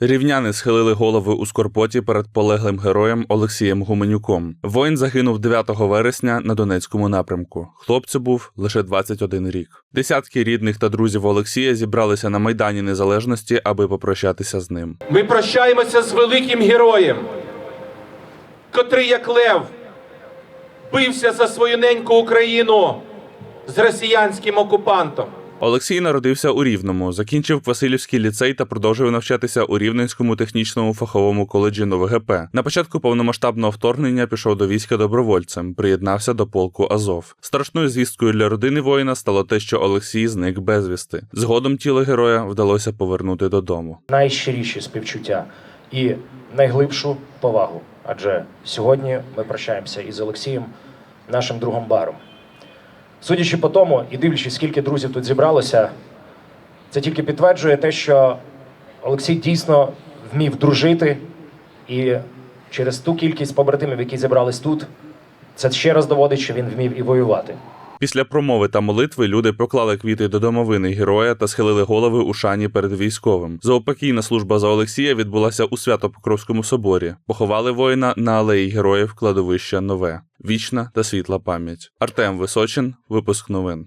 Рівняни схилили голови у скорпоті перед полеглим героєм Олексієм Гуменюком. Воїн загинув 9 вересня на Донецькому напрямку. Хлопцю був лише 21 рік. Десятки рідних та друзів Олексія зібралися на майдані Незалежності, аби попрощатися з ним. Ми прощаємося з великим героєм, котрий, як лев, бився за свою неньку Україну з росіянським окупантом. Олексій народився у Рівному, закінчив Васильівський ліцей та продовжив навчатися у Рівненському технічному фаховому коледжі НовГП. На початку повномасштабного вторгнення пішов до війська добровольцем, приєднався до полку Азов. Страшною звісткою для родини воїна стало те, що Олексій зник безвісти. Згодом тіло героя вдалося повернути додому. найщиріші співчуття і найглибшу повагу. Адже сьогодні ми прощаємося із Олексієм, нашим другом баром. Судячи по тому і дивлячись, скільки друзів тут зібралося, це тільки підтверджує те, що Олексій дійсно вмів дружити, і через ту кількість побратимів, які зібрались тут, це ще раз доводить, що він вмів і воювати. Після промови та молитви люди поклали квіти до домовини героя та схилили голови у шані перед військовим. Заопокійна служба за Олексія відбулася у Свято-Покровському соборі. Поховали воїна на алеї героїв кладовища Нове. Вічна та світла пам'ять. Артем Височин, випуск новин.